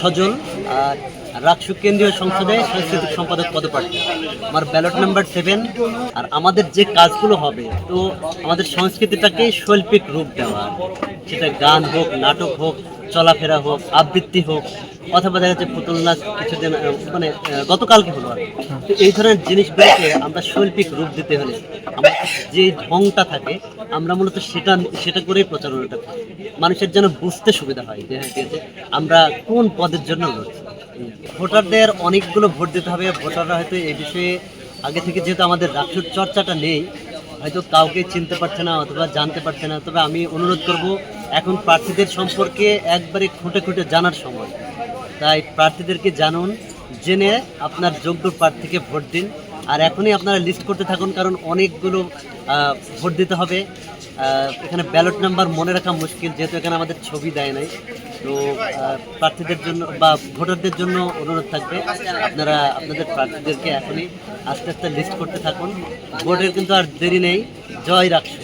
সজল আর রাকসু কেন্দ্রীয় সংসদে সাংস্কৃতিক সম্পাদক পদপ্রার্থী। আমার ব্যালট নাম্বার সেভেন। আর আমাদের যে কাজগুলো হবে, তো আমাদের সংস্কৃতিটাকে শৈল্পিক রূপ দেওয়া। সেটা গান হোক, নাটক হোক, চলাফেরা হোক, আবৃত্তি হোক, অথবা দেখা যাচ্ছে পুতুল নাচ কিছুদিন মানে গতকালকে হলো আর। তো এই ধরনের জিনিসগুলোকে আমরা শৈল্পিক রূপ দিতে হলে আমাদের যে ঢংটা থাকে, আমরা মূলত সেটা সেটা করেই প্রচারণাটা করি মানুষের যেন বুঝতে সুবিধা হয় যে হ্যাঁ আমরা কোন পদের জন্য লড়ছি ভোটারদের অনেকগুলো ভোট দিতে হবে, ভোটাররা হয়তো এই বিষয়ে আগে থেকে যেহেতু আমাদের রাষ্ট্র চর্চাটা নেই, হয়তো কাউকে চিনতে পারছে না অথবা জানতে পারছে না, তবে আমি অনুরোধ করব এখন প্রার্থীদের সম্পর্কে একবারে খুঁটে খুঁটে জানার সময়। তাই প্রার্থীদেরকে জানুন, জেনে আপনার যোগ্য প্রার্থীকে ভোট দিন। আর এখনই আপনারা লিস্ট করতে থাকুন, কারণ অনেকগুলো ভোট দিতে হবে। এখানে ব্যালট নাম্বার মনে রাখা মুশকিল, যেহেতু এখানে আমাদের ছবি দেয় নাই। তো প্রার্থীদের জন্য বা ভোটারদের জন্য অনুরোধ থাকবে, আপনারা আপনাদের প্রার্থীদেরকে এখনই আস্তে আস্তে লিস্ট করতে থাকুন। ভোটের কিন্তু আর দেরি নেই। জয় রাখছে।